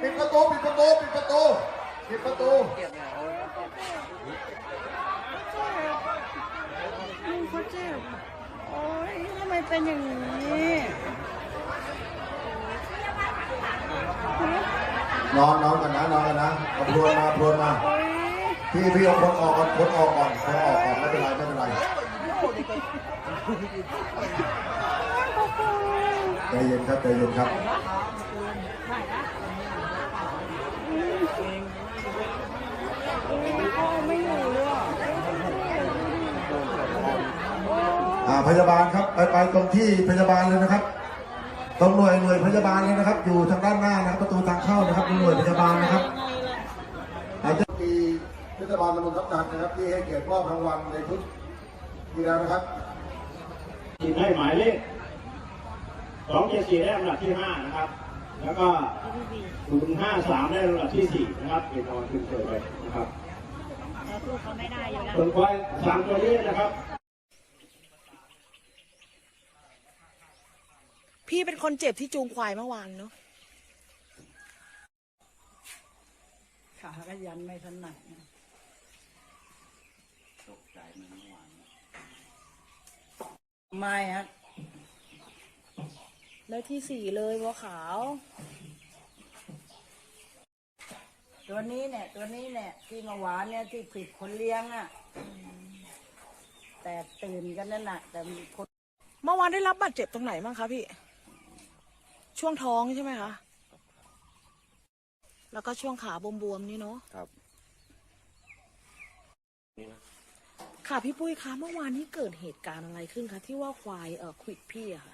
ปิดประตูปิดประตูปิดประตูปิดประตูลูกเขาเจ็บโอ้ยทำไมเป็นอย่างนี้นอนนอนกันนะนอนกันนะเอาพรวนมาพรวนมา พี่พี่เอาคนออกก่อนคนออกก่อนคนออกก่อนไม่เป็นไรไม่เป็นไรใจเย็นครับใจเย็นครับ อาไม่อยู่เลยอะอ่าพยาบาลครับไปไปตรงที่พยาบาลเลยนะครับ ตรงหน่วยหน่วยพยาบาลเลยนะครับ อยู่ทางด้านหน้านะครับประตูทางเข้านะครับหน่วยพยาบาลนะครับอาจจะมีเทศบาลตำบลทับทันนะครับ ที่ให้เกียรติมอบรางวัลในชุดที่แล้วนะครับให้หมายเลขสองเจ็ดสี่ได้ลำดับที่ห้านะครับ แล้วก็ศูนย์ห้าสามได้ลำดับที่สี่นะครับเป็นรางวัลขึ้นเกิดไปนะครับแล้วลูกเขาไม่ได้อยู่แล้วส่วนควายสามตัวนี้นะครับ พี่เป็นคนเจ็บที่จูงควายเมื่อวานเนาะขาก็ยันไม่ถนัดนะไม่ฮะ ได้ที่สี่เลยบัวขาว ตัวนี้เนี่ยตัวนี้เนี่ยที่เมาหวานเนี่ยที่ผิดคนเลี้ยงอะแต่ตื่นกันนั่นน่ะแต่มีคนเมื่อวานได้รับบาดเจ็บตรงไหนบ้างคะพี่ ช่วงท้องใช่ไหมคะ แล้วก็ช่วงขาบวมๆนี่เนาะครับค่ะพี่ปุ้ยคะเมื่อวานนี้เกิดเหตุการณ์อะไรขึ้นคะที่ว่าควายเออควิดพี่อะค่ะเอ่อผม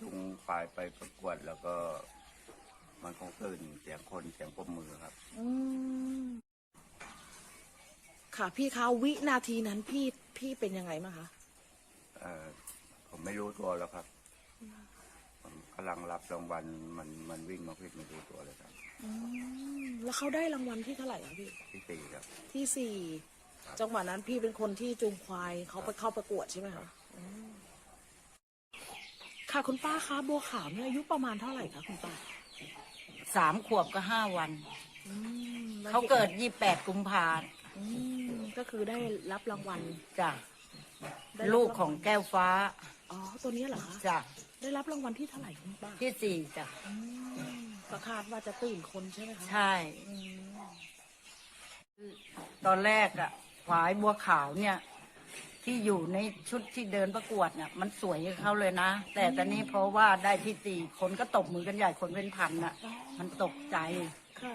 จุงควายไปประกวดแล้วก็ มันคงตื่นเสียงคนเสียงปรบมือครับ อืมค่ะพี่คะวินาทีนั้นพี่พี่เป็นยังไงบ้างคะ เอ่อผมไม่รู้ตัวแล้วครับผมกำลังรับรางวัลมันมันวิ่งมาพิดไม่รู้ตัวเลยครับ อืมแล้วเขาได้รางวัลที่เท่าไหร่คะพี่ ที่สี่ครับ ที่สี่ จังหวะนั้นพี่เป็นคนที่จูงควายเขาไปเข้าประกวดใช่ไหมคะอืม ค่ะคุณป้าคะบัวขาวเนี่ยอายุประมาณเท่าไหร่คะคุณป้าสามขวบก็ห้าวัน อืมแล้วเขาเกิดยี่แปดกุมภาอืมก็คือได้รับรางวัลจ้ะได้รับลูกของแก้วฟ้าอ๋อตัวนี้เหรอคะจ้ะได้รับรางวัลที่เท่าไหร่คุณป้าที่สี่จ้ะอืมก็คาดว่าจะตื่นคนใช่ไหมคะใช่ อืมตอนแรกอะขวายบัวขาวเนี่ย ที่อยู่ในชุดที่เดินประกวดเนี่ยมันสวยกับเขาเลยนะ แต่ตอนนี้เพราะว่าได้ที่สี่คนก็ตบมือกันใหญ่คนเป็นพันอะมันตกใจ ค่ะ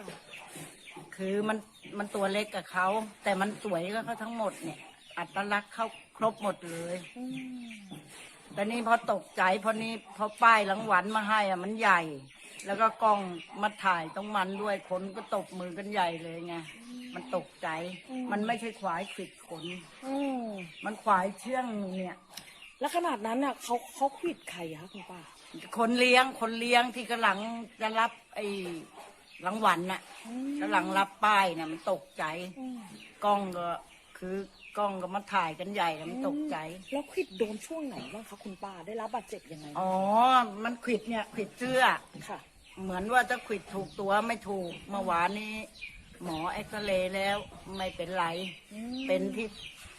คือมันมันตัวเล็กกับเขา แต่มันสวยกับเขาทั้งหมดเนี่ย อัตลักษณ์เขาครบหมดเลยอืมแต่นี่พอตกใจพอนี้พอป้ายรางวัลมาให้อะมันใหญ่ แล้วก็กล้องมาถ่ายต้องมันด้วยคนก็ตบมือกันใหญ่เลยไง มันตกใจมันไม่ใช่ควายขิดขนอืมมันควายเชื่องเนี่ย แล้วขนาดนั้นน่ะเขาเขาควิดใครคะคุณป้าคนเลี้ยงคนเลี้ยงที่กำลังจะรับไอ้รางวัลน่ะกำลังรับป้ายน่ะมันตกใจอืมกล้องก็คือกล้องก็มาถ่ายกันใหญ่แล้วมันตกใจ แล้วควิดโดนช่วงไหนบ้างคะคุณป้าได้รับบาดเจ็บยังไงอ๋อ มันขวิดเนี่ยขวิดเสื้อ ค่ะ เหมือนว่าจะขวิดถูกตัวไม่ถูกเมื่อวานนี้ หมอเอ็กซเรย์แล้วไม่เป็นไรอืมเป็นที่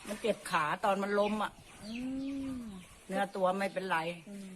มันเจ็บขาตอนมันล้มอะอืมเนื้อตัวไม่เป็นไรอืม